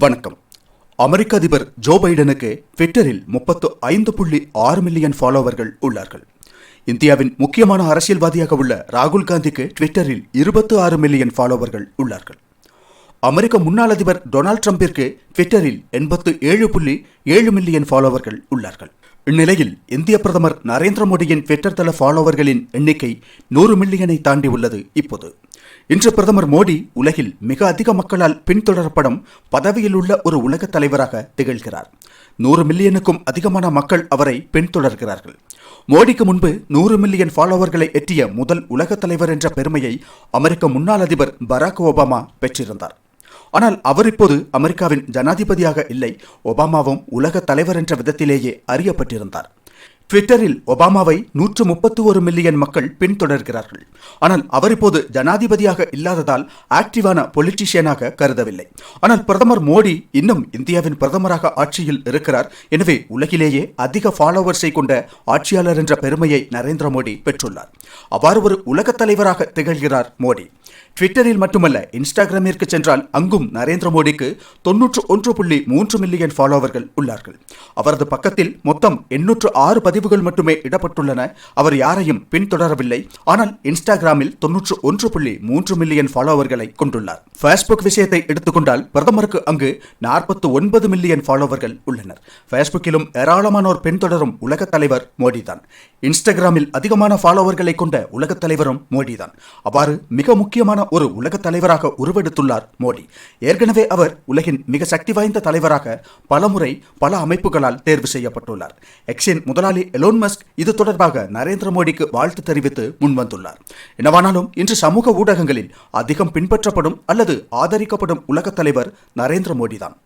வணக்கம். அமெரிக்க அதிபர் ஜோ பைடனுக்கு ட்விட்டரில் முப்பத்து ஐந்து புள்ளி ஆறு மில்லியன் ஃபாலோவர்கள் உள்ளார்கள். இந்தியாவின் முக்கியமான அரசியல்வாதியாக உள்ள ராகுல் காந்திக்கு ட்விட்டரில் இருபத்து ஆறு மில்லியன் ஃபாலோவர்கள் உள்ளார்கள். அமெரிக்க முன்னாள் அதிபர் டொனால்ட் ட்ரம்பிற்கு ட்விட்டரில் எண்பத்து ஏழு புள்ளி ஏழு மில்லியன் ஃபாலோவர்கள் உள்ளார்கள். இந்நிலையில் இந்திய பிரதமர் நரேந்திர மோடியின் ட்விட்டர் தள ஃபாலோவர்களின் எண்ணிக்கை நூறு மில்லியனை தாண்டி உள்ளது இப்போது. இன்று பிரதமர் மோடி உலகில் மிக அதிக மக்களால் பின்தொடரப்படும் பதவியில் உள்ள ஒரு உலக தலைவராக திகழ்கிறார். நூறு மில்லியனுக்கும் அதிகமான மக்கள் அவரை பின்தொடர்கிறார்கள். மோடிக்கு முன்பு நூறு மில்லியன் ஃபாலோவர்களை எட்டிய முதல் உலக தலைவர் என்ற பெருமையை அமெரிக்க முன்னாள் அதிபர் பராக் ஒபாமா பெற்றிருந்தார். ஆனால் அவர் இப்போது அமெரிக்காவின் ஜனாதிபதியாக இல்லை ஒபாமாவும் உலக தலைவர் என்ற விதத்திலேயே அறியப்பட்டிருந்தார். ட்விட்டரில் ஒபாமாவை நூற்று முப்பத்து ஒரு மில்லியன் மக்கள் பின்தொடர்கிறார்கள். ஆனால் அவர் இப்போது ஜனாதிபதியாக இல்லாததால் ஆக்டிவான பொலிட்டிஷியனாக கருதவில்லை. ஆனால் பிரதமர் மோடி இன்னும் இந்தியாவின் பிரதமராக ஆட்சியில் இருக்கிறார். எனவே உலகிலேயே அதிக ஃபாலோவர்ஸை கொண்ட ஆட்சியாளர் என்ற பெருமையை நரேந்திர மோடி பெற்றுள்ளார். அவ்வாறு ஒரு உலகத் தலைவராக திகழ்கிறார் மோடி. ட்விட்டரில் மட்டுமல்ல இன்ஸ்டாகிராமிற்கு சென்றால் அங்கும் நரேந்திர மோடிக்கு தொன்னூற்று ஒன்று புள்ளி மூன்று மில்லியன் ஃபாலோவர்கள் உள்ளார்கள். அவரது பக்கத்தில் மொத்தம் எண்ணூற்று ஆறு பதிவுகள் மட்டுமே இடப்பட்டுள்ளன. அவர் யாரையும் பின்தொடரவில்லை. ஆனால் இன்ஸ்டாகிராமில் தொன்னூற்று ஒன்று புள்ளி மூன்று மில்லியன் ஃபாலோவர்களை கொண்டுள்ளார். ஃபேஸ்புக் விஷயத்தை எடுத்துக்கொண்டால் பிரதமருக்கு அங்கு நாற்பத்து ஒன்பது மில்லியன் ஃபாலோவர்கள் உள்ளனர். ஃபேஸ்புக்கிலும் ஏராளமானோர் பின்தொடரும் உலகத் தலைவர் மோடிதான். இன்ஸ்டாகிராமில் அதிகமான ஃபாலோவர்களை கொண்ட உலகத் தலைவரும் மோடிதான். அவ்வாறு மிக முக்கியமான ஒரு உலகத் தலைவராக உருவெடுத்துள்ளார் மோடி. ஏற்கனவே அவர் உலகின் மிக சக்தி வாய்ந்த தலைவராக பலமுறை பல அமைப்புகளால் தேர்வு செய்யப்பட்டுள்ளார். எக்ஸின் முதலாளி எலோன் மஸ்க் இது தொடர்பாக நரேந்திர மோடிக்கு வாழ்த்து தெரிவித்து முன்வந்துள்ளார். என்னவானாலும் இன்று சமூக ஊடகங்களில் அதிகம் பின்பற்றப்படும் அல்லது ஆதரிக்கப்படும் உலகத் தலைவர் நரேந்திர மோடி தான்